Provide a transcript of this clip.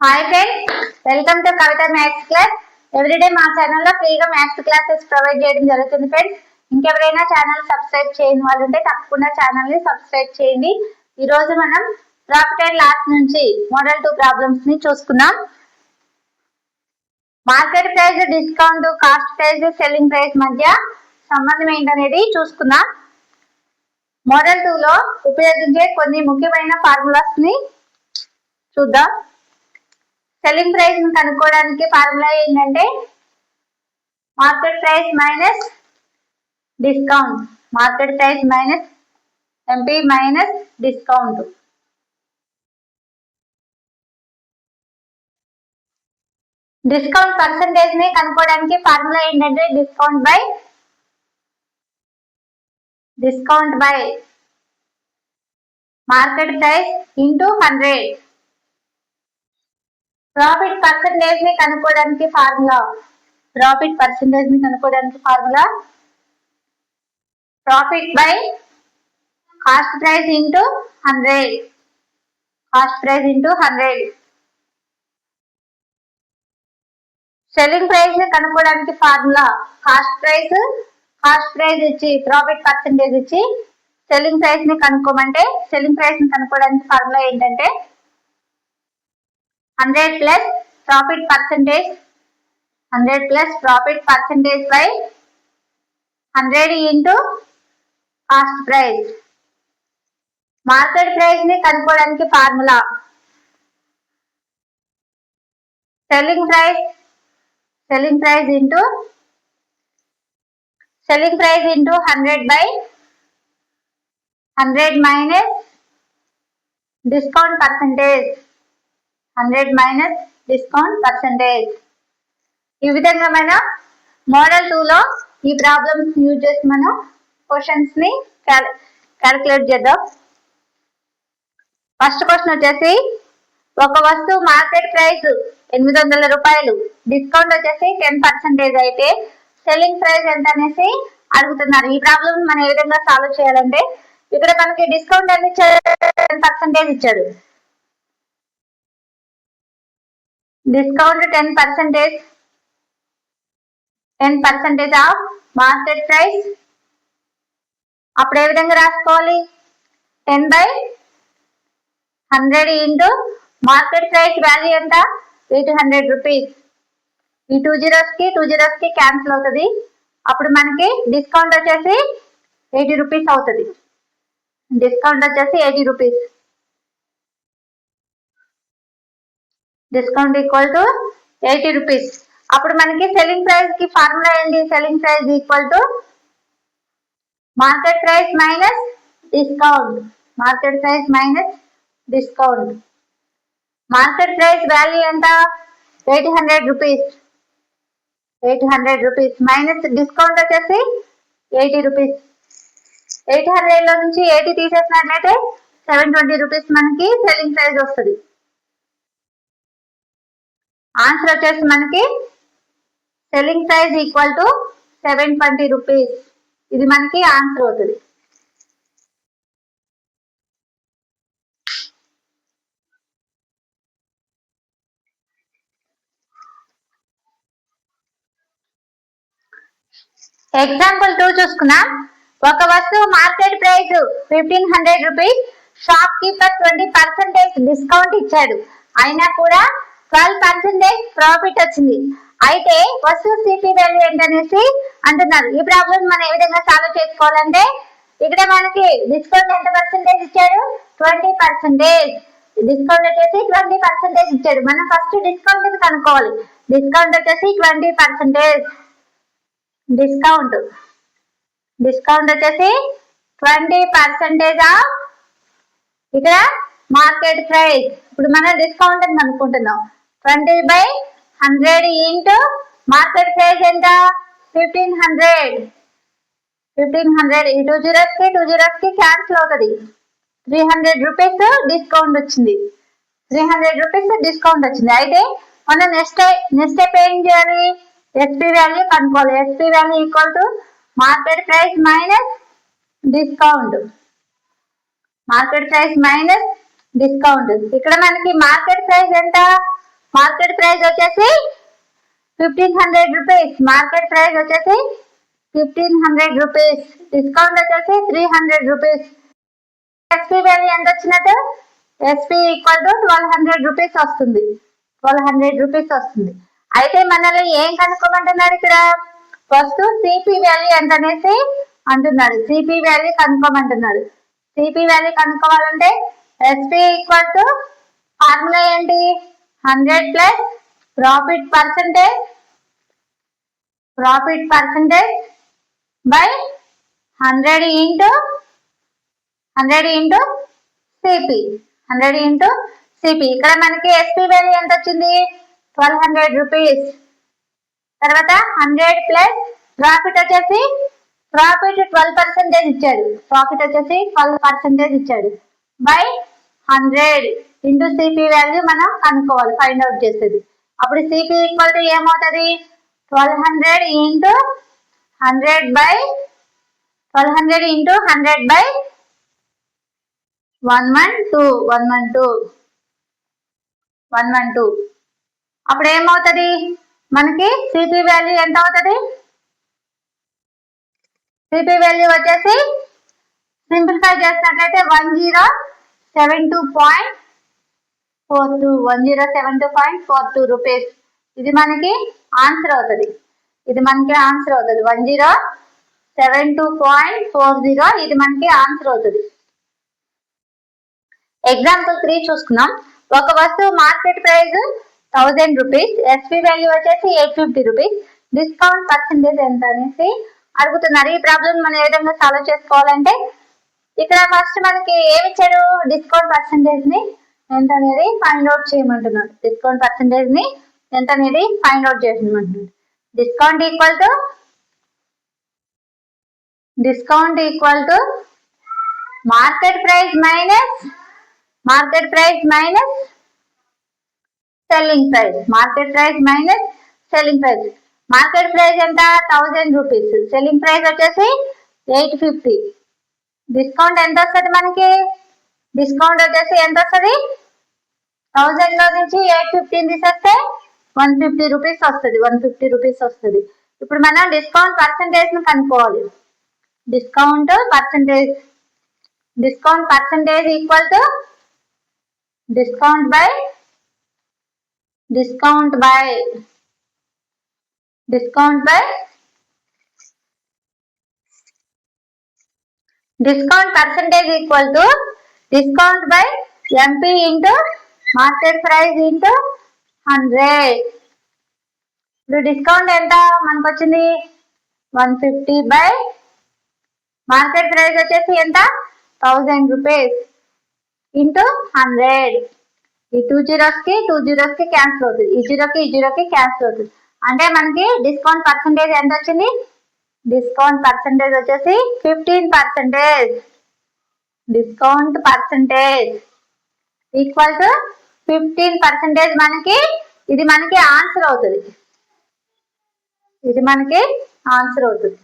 Hi friends welcome to Kavitha maths class everyday మా ఛానల్లో ఫ్రీగా మ్యాథ్స్ క్లాసెస్ ప్రొవైడ్ చేయడం జరుగుతుంది ఫ్రెండ్స్ ఇంకెవరైనా ఛానల్ సబ్స్క్రైబ్ చేయని వాళ్ళు ఉంటే తప్పకుండా ఛానల్ని సబ్స్క్రైబ్ చేయండి. ఈ రోజు మనం ప్రాఫిట్ అండ్ లాస్ నుంచి మోడల్ టూ ప్రాబ్లమ్స్ని చూసుకుందాం. Market price discount cost price selling price మధ్య సంబంధం ఏంటనేది చూసుకుందాం. మోడల్ టూ లో ఉపయోగించే కొన్ని ముఖ్యమైన ఫార్ములాస్ని చూద్దాం. సెల్లింగ్ ప్రైస్ని కనుక్కోవడానికి ఫార్ములా ఏంటంటే market price minus discount market price minus MP minus discount discount పర్సంటేజ్ని కనుక్కోవడానికి ఫార్ములా ఏంటంటే discount by discount by market price into hundred profit పర్సంటేజ్ని కనుక్కోవడానికి ఫార్ములా ప్రాఫిట్ పర్సంటేజ్ని కనుక్కోవడానికి formula profit by cost price into hundred cost price into hundred selling ప్రైస్ని కనుక్కోవడానికి formula cost price cost price ఇచ్చి profit percentage ఇచ్చి selling ప్రైస్ని కనుక్కోమంటే selling ప్రైస్ని కనుక్కోవడానికి ఫార్ములా ఏంటంటే hundred plus profit percentage. Hundred plus profit percentage by hundred into cost price. Market ప్రైస్ని కనుక్కోవడానికి formula. Selling price selling price into selling price into hundred by hundred minus discount percentage. Hundred minus discount percentage. ఈ విధంగా మనం model టూలో ఈ problems use చేసి మనం క్వశ్చన్స్ని calculate చేద్దాం. ఫస్ట్ క్వశ్చన్ వచ్చేసి ఒక వస్తువు మార్కెట్ ప్రైస్ ఎనిమిది వందల రూపాయలు. డిస్కౌంట్ వచ్చేసి టెన్ పర్సెంటేజ్ అయితే సెల్లింగ్ ప్రైస్ ఎంత అనేసి అడుగుతున్నారు. ఈ ప్రాబ్లమ్ మనం ఏ విధంగా సాల్వ్ చేయాలంటే ఇక్కడ మనకి డిస్కౌంట్ ఎంత ఇచ్చారు? టెన్ పర్సెంటేజ్ ఇచ్చాడు discount ten percentage ten percentage off market price అప్పుడు ఏ విధంగా రాసుకోవాలి? Ten by hundred into market price value ఎంత? ఎయిట్ హండ్రెడ్ రూపీస్ ఈ టూ జీరోస్కి టూ జీరోస్కి క్యాన్సిల్ అవుతుంది. అప్పుడు మనకి డిస్కౌంట్ వచ్చేసి ఎయిటీ రూపీస్ అవుతుంది. డిస్కౌంట్ వచ్చేసి eighty rupees discount equal to eighty rupees. అప్పుడు మనకి సెల్లింగ్ ప్రైస్కి ఫార్ములా ఏంటి? Selling price equal to market price minus discount. Market price minus discount. Market price value ఎంత? Eight hundred rupees. Eight hundred rupees. Minus discount వచ్చేసి eighty rupees. Eight హండ్రెడ్లో నుంచి eighty తీసేసినట్లయితే seven twenty rupees మనకి selling price వస్తుంది. Answer వచ్చేసి మనకి selling price equal to seven twenty rupees ఇది మనకి ఆన్సర్ అవుతుంది. ఎగ్జాంపుల్ టూ చూసుకున్నాం. ఒక వస్తువు market price fifteen hundred rupees shopkeeper twenty percentage discount ఇచ్చాడు. అయినా కూడా ట్వెల్వ్ పర్సెంటేజ్ ప్రాఫిట్ వచ్చింది. అయితే వస్తువు సిపి వాల్యూ ఏంటనేసి అంటున్నారు. ఈ ప్రాబ్లం మనం ఏ విధంగా సాల్వ్ చేసుకోవాలంటే ఇక్కడ మనకి డిస్కౌంట్ ఎంత పర్సెంటేజ్ ఇచ్చాడు ట్వంటీ పర్సెంటేజ్ డిస్కౌంట్ వచ్చేసి ట్వంటీ పర్సెంటేజ్ ఇచ్చాడు మనం ఫస్ట్ డిస్కౌంట్ కనుక్కోవాలి. డిస్కౌంట్ వచ్చేసి ట్వంటీ పర్సెంటేజ్ డిస్కౌంట్ డిస్కౌంట్ వచ్చేసి ట్వంటీ పర్సెంటేజ్ ఆఫ్ ఇక్కడ మార్కెట్ ప్రైస్ ఇప్పుడు మనం డిస్కౌంట్ అని అనుకుంటున్నాం. Twenty by hundred into market price ఎంత? Fifteen hundred. ఫిఫ్టీన్ హండ్రెడ్ ఈ టూ జీరోస్కి టూ జీరోస్కి క్యాన్సిల్ అవుతుంది. త్రీ హండ్రెడ్ రూపీస్ డిస్కౌంట్ వచ్చింది. త్రీ హండ్రెడ్ రూపీస్ డిస్కౌంట్ వచ్చింది. అయితే మనం నెక్స్ట్ నెక్స్ట్ స్టెప్ ఏం చేయాలి? ఎస్పీ వాల్యూ కనుక్కోవాలి. SP value equal to market price minus discount market price minus discount ఇక్కడ మనకి మార్కెట్ ప్రైస్ ఎంత? మార్కెట్ ప్రైస్ వచ్చేసి fifteen hundred rupees. Market price వచ్చేసి ఫిఫ్టీన్ హండ్రెడ్ రూపీస్. డిస్కౌంట్ వచ్చేసి three hundred rupees. SP value ఎంత వచ్చినట్టు? SP equal to twelve hundred rupees వస్తుంది. Twelve hundred rupees వస్తుంది. అయితే మనల్ని ఏం కనుక్కోమంటున్నాడు ఇక్కడ? ఫస్ట్ సిపి వాల్యూ ఎంత అనేసి అంటున్నాడు సిపి వాల్యూ కనుక్కోమంటున్నాడు సిపి వాల్యూ కనుక్కోవాలంటే ఎస్పీ ఈక్వల్ టు ఫార్ములా ఏంటి? Hundred plus profit percentage profit percentage by hundred into hundred into CP hundred into CP. ఇక్కడ మనకి ఎస్పీ వాల్యూ ఎంత వచ్చింది? Twelve hundred rupees. తర్వాత హండ్రెడ్ ప్లస్ ప్రాఫిట్ వచ్చేసి profit twelve percentage ఇచ్చాడు. Profit వచ్చేసి twelve percentage ఇచ్చాడు. By hundred into CP value మనం కనుక్కోవాలి ఫైండ్ అవుట్ చేసేది. అప్పుడు సిపి ఈక్వల్ టు ఏమవుతుంది? Twelve hundred into hundred by twelve hundred into hundred by one one two one one two one one two అప్పుడు ఏమవుతుంది? మనకి CP value ఎంత అవుతుంది? సిపి వాల్యూ వచ్చేసి సింప్లిఫై చేసినట్లయితే one zero seven two point four two one zero seven two point four two rupees ఇది మనకి answer అవుతుంది. ఇది మనకి ఆన్సర్ అవుతుంది. One zero seven two point four zero ఇది మనకి ఆన్సర్ అవుతుంది. ఎగ్జాంపుల్ త్రీ చూసుకున్నాం ఒక వస్తువు market price thousand rupees SP value వచ్చేసి eight fifty rupees discount percentage ఎంత అనేసి అడుగుతున్నారు. ఈ ప్రాబ్లం మనం ఏ విధంగా సాల్వ్ చేసుకోవాలంటే ఇక్కడ ఫస్ట్ మనకి ఏమి ఇచ్చాడు డిస్కౌంట్ పర్సంటేజ్ని ఎంత అనేది ఫైండ్ అవుట్ చేయమంటున్నాడు. డిస్కౌంట్ పర్సంటేజ్ని ఎంత అనేది ఫైండ్ అవుట్ చేయమంటున్నాడు discount equal to discount equal to market price minus market price minus selling price market price minus selling price market price ఎంత? థౌజండ్ రూపీస్ సెల్లింగ్ ప్రైస్ వచ్చేసి ఎయిట్ ఫిఫ్టీ డిస్కౌంట్ ఎంత వస్తుంది మనకి? Discount వచ్చేసి ఎంత వస్తుంది థౌజండ్లో నుంచి ఎయిట్ ఫిఫ్టీన్ తీసేస్తే వన్ ఫిఫ్టీ రూపీస్ వస్తుంది వన్ ఫిఫ్టీ రూపీస్ వస్తుంది. ఇప్పుడు మనం డిస్కౌంట్ పర్సంటేజ్ను కనుక్కోవాలి. Discount percentage discount percentage equal to discount by discount by discount by discount percentage equal to discount by MP into market price into hundred ఇప్పుడు discount ఎంత? మనకు వచ్చింది one fifty by market price వచ్చేసి ఎంత? Thousand rupees into hundred ఈ two జీరోస్కి two జీరోస్కి cancel అవుతుంది. ఈ జీరోకి ఈ జీరోకి క్యాన్సిల్ అవుతుంది. అంటే మనకి డిస్కౌంట్ పర్సంటేజ్ ఎంత వచ్చింది డిస్కౌంట్ పర్సంటేజ్ వచ్చేసి fifteen percentage discount percentage equal to fifteen percentage మనకి ఇది మనకి ఆన్సర్ అవుతుంది. ఇది మనకి ఆన్సర్ అవుతుంది.